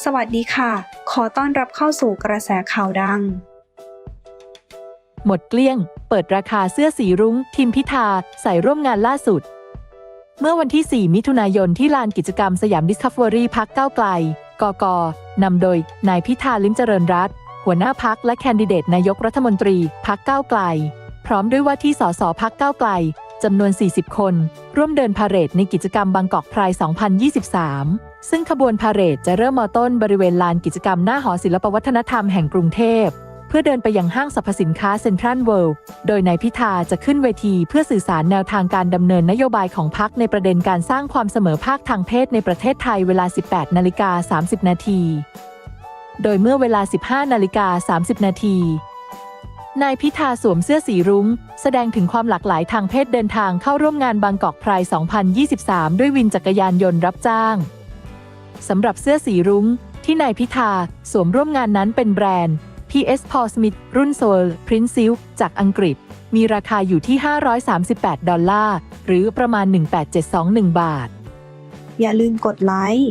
สวัสดีค่ะ ขอต้อนรับเข้าสู่กระแสข่าวดัง หมดเกลี้ยง เปิดราคาเสื้อสีรุ้งทิมพิธา ใส่ร่วมงานล่าสุด เมื่อวันที่ 4 มิถุนายนที่ลานกิจกรรมสยามดิสคัฟเวอรี่พักก้าวไกล กก นำโดย นายพิธาลิ้มเจริญรัตหัวหน้าพักและแคนดิเดตนายกรัฐมนตรีพักก้าวไกล พร้อมด้วยว่าที่สสพักก้าวไกล จำนวน 40 คน ร่วมเดินพาเหรดในกิจกรรมบางกอกไพร2023 ซึ่งขบวนพาเหรดจะเริ่มมอต้นบริเวณลานกิจกรรมหน้าหอศิลปวัฒนธรรมแห่งกรุงเทพ เพื่อเดินไปยังห้างสรรพสินค้าเซ็นทรัลเวิลด์ โดยนายพิธาจะขึ้นเวทีเพื่อสื่อสารแนวทางการดำเนินนโยบายของพรรคในประเด็นการสร้างความเสมอภาคทางเพศในประเทศไทยเวลา 18 นาฬิกา 30 นาที โดยเมื่อเวลา 15 นาฬิกา 30 นาที นายพิธาสวมเสื้อสีรุง้ง แสดงถึงความหลากหลายทางเพศเดินทางเข้าร่วมงานบางกอกไพร 2023 ด้วยวินจักรยานยนต์รับจ้าง สำหรับเสื้อสีรุง้ง ที่นายพิธาสวมร่วมงานนั้นเป็นแบรนด์ PS Paul Smith รุ่น Soul Print Silk จากอังกฤษ มีราคาอยู่ที่ 538 ดอลลาร์ หรือประมาณ 18721 บาท อย่าลืมกดไลค์